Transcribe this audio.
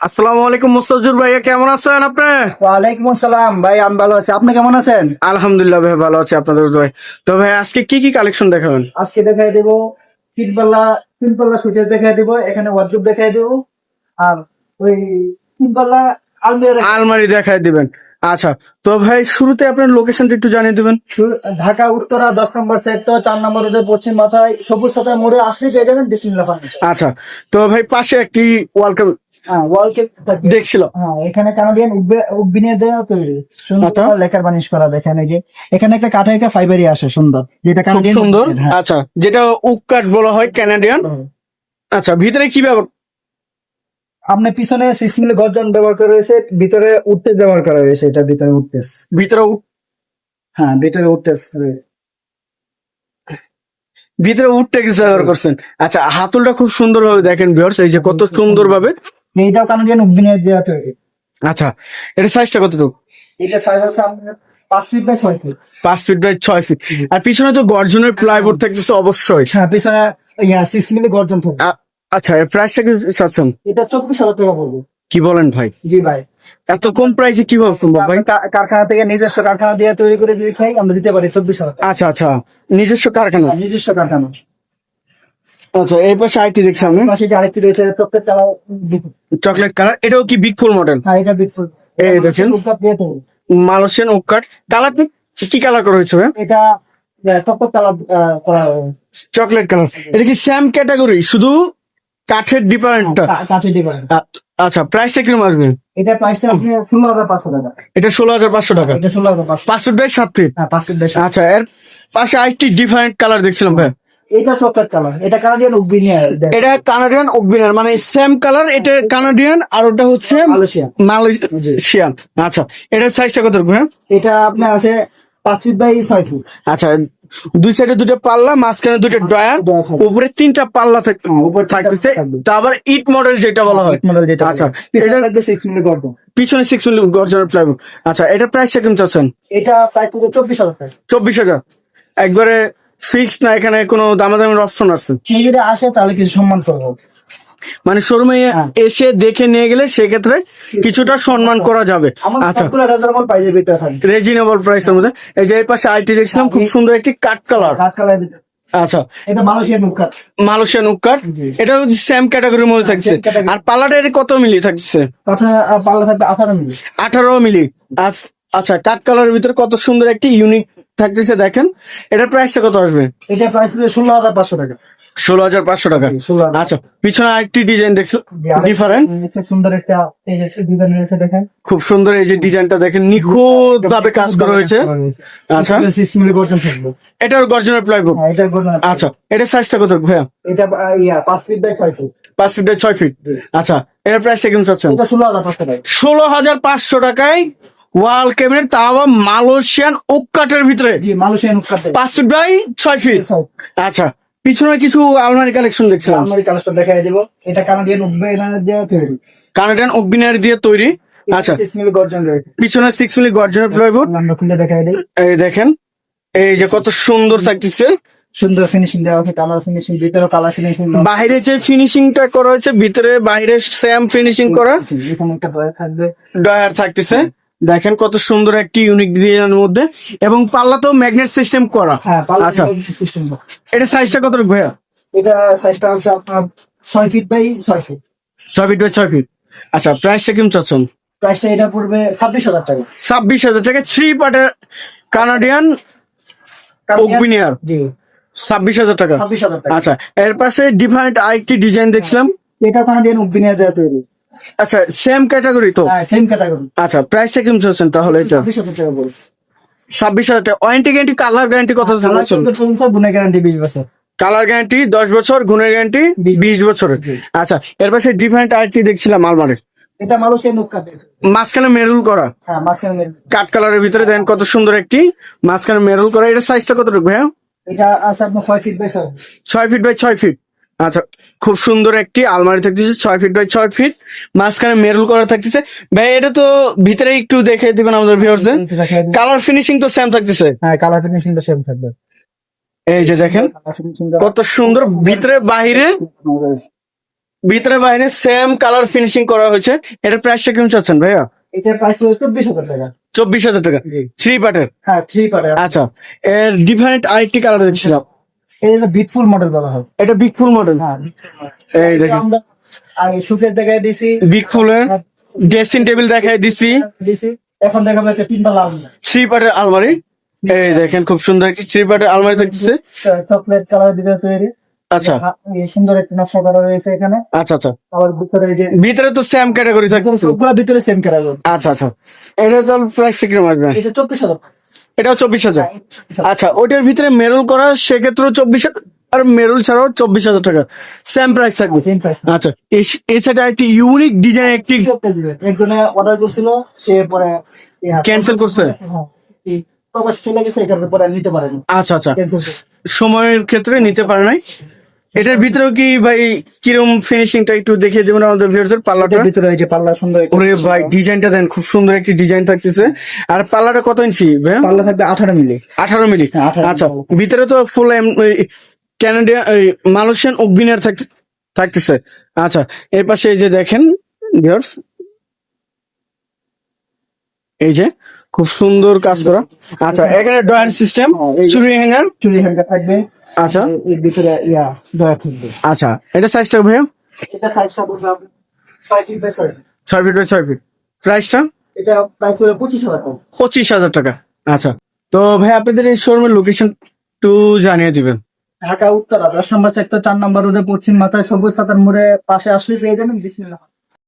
আসসালামু আলাইকুম মুস্তাজুর ভাইয়া কেমন আছেন আপনি? ওয়ালাইকুম আসসালাম। ভাই আমি ভালো আছি। আপনি কেমন আছেন? আলহামদুলিল্লাহ ভাই ভালো আছে আপনাদের দোয়ায় তো ভাই আজকে কি কি কালেকশন দেখাবেন? আজকে দেখাই দেবো তিন পাল্লা তিন পাল্লা সুইচের দেখাই দেবো এখানে ওয়ার্ড্রোপ দেখাই দেবো। আর ওই তিন পাল্লা আলমিরা আলমারি দেখাই দিবেন। আচ্ছা তো ভাই শুরুতে আপনার লোকেশনটা একটু জানিয়ে দিবেন। ঢাকা উত্তরা দশ নম্বর সেক্টর চার নম্বর রোডের পশ্চিম মাথায় সবুজ সাথা মোড়ে আসলে পেয়ে যাবেন ডিসিমিল্লা আচ্ছা তো ভাই পাশে একটি ওয়ালকাম হ্যাঁ ওয়াল দেখছিল হ্যাঁ এখানে কানাডিয়ান উদ্ভিনের দেওয়া তৈরি। সুন্দর আচ্ছা। লেখার বানিশ করা দেখেন এই যে। এখানে একটা কাঠা একটা ফাইবারই আসে সুন্দর। যেটা কানাডিয়ান সুন্দর। হ্যাঁ। আচ্ছা যেটা উকাট বলা হয় ক্যানাডিয়ান আচ্ছা ভিতরে কি ব্যবহার আপনার পিছনে সিক্স গর্জন ব্যবহার করা হয়েছে ভিতরে উঠতে ব্যবহার করা হয়েছে এটা ভিতরে উঠতেস ভিতরে উক- হ্যাঁ ভিতরে উঠতেস ভিতরে উঠতে ব্যবহার করছেন। আচ্ছা হাতুলটা খুব সুন্দর ভাবে দেখেন ভিউয়ার্স এই যে কত সুন্দর ভাবে এইটাও কানাডিয়ান উদ্ভিনের দেওয়া তৈরি আচ্ছা এটা সাইজটা কতটুকু? এটা সাইজ আছে পাঁচ ফিট বাই ছয় ফিট পাঁচ ফিট বাই ছয় ফিট আর পিছনে তো গর্জনের প্লাইবোর্ড থাকতেছে অবশ্যই। হ্যাঁ পিছনে ইয়া সিক্স মিলি গর্জন থাকবে আচ্ছা এর প্রাইসটা কি চাচ্ছেন? এটা চব্বিশ হাজার টাকা পড়বে। কি বলেন ভাই? জি ভাই। এত কম প্রাইসে কীভাবে সম্ভব ভাই? কারখানা থেকে নিজস্ব কারখানা দিয়ে তৈরি করে দিয়ে খাই আমরা দিতে পারি চব্বিশ হাজার আচ্ছা আচ্ছা নিজস্ব কারখানা? নিজস্ব কারখানা। আচ্ছা এই পাশে আইটি দেখছি আমি। পাশে আরেকটি রয়েছে প্রত্যেক কালার চকলেট কালার এটাও কি বিগ ফুল মডেল হ্যাঁ এটা বিটফুল এই দেখেন। মালয়েশিয়ান ওক কাঠ কালার কি কালার করা হয়েছে এটা প্রত্যেক কালার করা চকলেট কালার এটা কি স্যাম ক্যাটাগরি শুধু কাঠের ডিপার্টমেন্টটা কা- কাঠের ডিপার্টমেন্ট আচ্ছা প্রাইসটা কীরকম আসবে? এটা প্রাইসটা আপনি ষোলো হাজার পাঁচশো টাকা। এটা ষোলো হাজার পাঁচশো টাকা। এটা ষোলো হাজার পাঁচশো। পাঁচ ফিট বাই সাত হ্যাঁ আচ্ছা এর পাশে আরেকটি ডিফারেন্ট কালার দেখছিলাম ভাই। এটা চকলেট কালার এটা কানাডিয়ান উবিনিয়ার এটা কানাডিয়ান অগ্বিনার মানে সেম কালার এটা কানাডিয়ান আর ওটা হচ্ছে মালয়েশিয়া মালয়েশিয়ান আচ্ছা এটার সাইজটা কত রকম হ্যাঁ? এটা আপনার আছে পাঁচ ফিট বাই ছয় ফিট আচ্ছা দুই সাইডে দুটো পাল্লা মাঝখানে দুটো ড্রয়ার ড্রয়ার উপরে তিনটা পাল্লা থাক- হ্যাঁ, উপরে থাকতেছে। আবার ইট মডেল যেটা বলা হয়। মডেল যেটা আচ্ছা এটা এটা থাকবে সিক্স মিনিট গর্দ পিছনে সিক্স মিলি গর্জনের প্লাইউড আচ্ছা এটার প্রাইসটা কেমন চাচ্ছেন? এটা প্রায় চব্বিশ হাজার টাকা। চব্বিশ হাজার। একবারে ফিক্সড না এখানে কোনো দামাদামির অপশন আছে? কেউ যদি আসে তাহলে কিছু সম্মান করব। মানে শোরুমে হ্যাঁ। এসে দেখে নিয়ে গেলে সেক্ষেত্রে কিছুটা সম্মান করা যাবে। আচ্ছা। রিজনেবল প্রাইসের মধ্যে। এই যে এর পাশে আইটি দেখছিলাম খুব সুন্দর একটি কাঠ কালার আচ্ছা। এটা মালয়েশিয়ান কাঠ মালয়েশিয়ান উকার জি। এটা সেম ক্যাটাগরির মধ্যে থাকছে। আর পাল্লাটা কত মিলি থাকছে? পাল্লা থাকবে আঠারো আঠারো মিলি। আচ- আচ্ছা কাঠ কালারের ভিতরে কত সুন্দর একটি ইউনিক থাকতেছে দেখেন। এটার প্রাইসটা কত আসবে? এটা প্রাইস হবে ষোলো হাজার পাঁচশো টাকা। ষোলো হাজার পাঁচশো টাকা। জি, 16,000 আচ্ছা পিছনে আরেকটি ডিজাইন দেখছ? ডিফারেন্ট সুন্দর একটা দেখেন। খুব সুন্দর এই যে ডিজাইনটা দেখেন নিখুঁত ভাবে কাজ করা হয়েছে। আচ্ছা। এটার গর্জনের প্লাইবোর্ড হ্যাঁ, এটা গর্জন আচ্ছা এটার সাইজটা কত ভাইয়া? এটা ইয়া পাঁচ ফিট বাই ছয় ফিট পাঁচ ফিট বাই ছয় ফিট আচ্ছা এটার প্রাইসটা কেমন চাচ্ছেন? ষোলো হাজার পাঁচশো টাকায় ওয়াল ক্যাবিনেট তাও আবার মালয়েশিয়ান ওক ভিতরে পাঁচ ফিট বাই ছয় ফিট। আচ্ছা পিছনে কিছু আলমারি কালেকশন দেখছিলাম। আলমারি কালারটা দেখাই দেবো। এটা কানাডিয়ান উদ্বেগনার দেওয়া তৈরি। কানাডিয়ান অগ্নিনারি দিয়ে তৈরি। আচ্ছা। পিছনে সিক্স মিলি গর্জনের দিই। দেখেন এই যে কত সুন্দর থাকতেছে সুন্দর ফিনিশিং দেওয়া আছে কালার ফিনিশিং ভিতরে কালার ফিনিশিং বাইরে যে ফিনিশিংটা করা হয়েছে ভিতরে বাইরে সেম ফিনিশিং করা। এখানে একটা ড্রয়ার থাকবে। ডয়ার থাকতেছে। দেখেন কত সুন্দর একটি ইউনিক ডিজাইনের মধ্যে। এবং পাল্লাতেও ম্যাগনেট সিস্টেম করা। হ্যাঁ আচ্ছা। এটা সাইজটা কত ভাইয়া? এটা সাইজটা আছে আপনার ছয় ফিট বাই ছয় ফিট ছয় ফিট বাই ছয় ফিট আচ্ছা প্রাইসটা কেমন চাচ্ছেন? প্রাইসটা এটা পড়বে ছাব্বিশ হাজার টাকা। ছাব্বিশ হাজার টাকা। থ্রি পার্টের কানাডিয়ান ওপিনিয়ার জি। ছাব্বিশ হাজার টাকা। ছাব্বিশ হাজার টাকা। আচ্ছা এর পাশে ডিফারেন্ট আরেকটি ডিজাইন দেখছিলাম। এটা কানাডিয়ান উদ্বিনিয়া দেওয়া তৈরি। আচ্ছা সেম ক্যাটাগরি তো? হ্যাঁ সেম ক্যাটাগরি আচ্ছা প্রাইসটা কেমন চাচ্ছেন তাহলে এটা? ছাব্বিশ হাজার টাকা পড়বে ছাব্বিশ হাজার টাকা। ওয়ারেন্টি গ্যারান্টি কালার গ্যারান্টি কত চাচ্ছেন? গ্যারান্টি বিশ বছর। কালার গ্যারান্টি দশ বছর গুণের গ্যারান্টি বিশ। বছরের আচ্ছা এর পাশে ডিফারেন্ট আরেকটি দেখছিলাম আলমারি এটা মালয়েশিয়ান মাঝখানে মেরুল করা। হ্যাঁ মাঝখানে। কাঠ কালারের ভিতরে দেন কত সুন্দর একটি। মাঝখানে মেরুল করা। এটা সাইজটা কত রাখবে হ্যাঁ এটা আছে আপনার ছয় ফিট বাই ছয় ছয় ফিট বাই ছয় ফিট আচ্ছা খুব সুন্দর একটি আলমারি থাকতেছে ছয় ফিট বাই ছয় ফিট মাঝখানে মেরুল করা থাকতেছে। ভাই এটা তো ভিতরে একটু দেখে দিবেন আমাদের ভিউয়ার্সদের কালার ফিনিশিং তো সেম থাকতেছে। হ্যাঁ কালার ফিনিশিংটা সেম থাকবে। এই যে দেখেন কত সুন্দর। ভিতরে বাহিরে ভিতরে বাইরে সেম কালার ফিনিশিং করা হয়েছে। এটা প্রাইসটা কেমন চাচ্ছেন ভাইয়া? এটার প্রাইস চব্বিশ হাজার টাকা। চব্বিশ হাজার টাকা। থ্রি পার্টের হ্যাঁ থ্রি আচ্ছা এর ডিফারেন্ট আরেকটি কালার দেখছিলাম। যে বিটফুল মডেল বলা হয়। এটা বিগ ফুল মডেল হ্যাঁ এই দেখেন। আগে সুখের দেখায় দিছি। বিগ ফুলের ড্রেসিং টেবিল দেখাই দিছি। দিছি। এখন দেখাবো একটা তিন পাল্লা আলমিরা থ্রি পার্টের আলমারি। এই দেখেন খুব সুন্দর একটি থ্রি পার্টের আলমারি থাকতেছে। চকলেট কালার ভিতরে তৈরি। আচ্ছা। সুন্দর একটা নকশা করা রয়েছে এখানে। আচ্ছা আচ্ছা। আবার ভিতরে যে ভিতরে তো সেম ক্যাটাগরি সবগুলো ভিতরে সেম আচ্ছা আচ্ছা। এটা তো আসবে এটা চব্বিশ হাজার। এটাও চব্বিশ হাজার? আচ্ছা ওইটার ভিতরে মেরুল করা সেক্ষেত্রেও চব্বিশ আর মেরুল ছাড়াও চব্বিশ হাজার টাকা। সেম প্রাইস থাকবে। আচ্ছা সাইডে একটি ইউনিক ডিজাইন একটি একজনে অর্ডার করছিল সে পরে ক্যান্সেল করছে? হ্যাঁ, চলে গেছে পরে নিতে পারেনি। আচ্ছা আচ্ছা। সময়ের ক্ষেত্রে নিতে পারে নাই। এটার ভিতরেও কি ভাই কিরম ফিনিশিংটা একটু দেখিয়ে দেবেন আমাদের ভিউয়ারদের পাল্লাটা? ভিতরে এই যে পাল্লা সুন্দর একটা- ওরে ভাই ডিজাইনটা দেন খুব সুন্দর একটি ডিজাইন থাকতেছে। আর পাল্লাটা কত ইঞ্চি ভাই? পাল্লা থাকবে আঠারো মিলি। আঠারো মিলি? হ্যাঁ, 18 আচ্ছা ভিতরে তো ফুল ক্যানাডিয়ান মালয়েশিয়ান অগ্নিয়ার থাকতেছে। আচ্ছা এর পাশে এই যে দেখেন ভিউয়ার্স এই যে খুব সুন্দর কাজ করা। আচ্ছা এখানে ড্রয়ার সিস্টেম হ্যাঁ, চুরি হ্যাঙ্গার চুরি হ্যাঙ্গার থাকবে। আচ্ছা। এর ভিতরে ইয়া দয়া থাকবে আচ্ছা এটা সাইজটা ভাইয়া? এটা সাইজটা বুঝলাম ছয় ফিট বাই ছয় ছয় ফিট বাই ছয় ফিট প্রাইসটা এটা প্রাইস করে পঁচিশ হাজার টাকা। পঁচিশ হাজার টাকা। আচ্ছা তো ভাই আপনাদের এই শোরুমের লোকেশন একটু জানিয়ে দিবেন। ঢাকা উত্তরা দশ নম্বর সেক্টর চার নম্বর রোডে পশ্চিম মাথায় সবুজ সাতার মোড়ে পাশে আসলে পেয়ে যাবেন। বিসমিল্লাহ।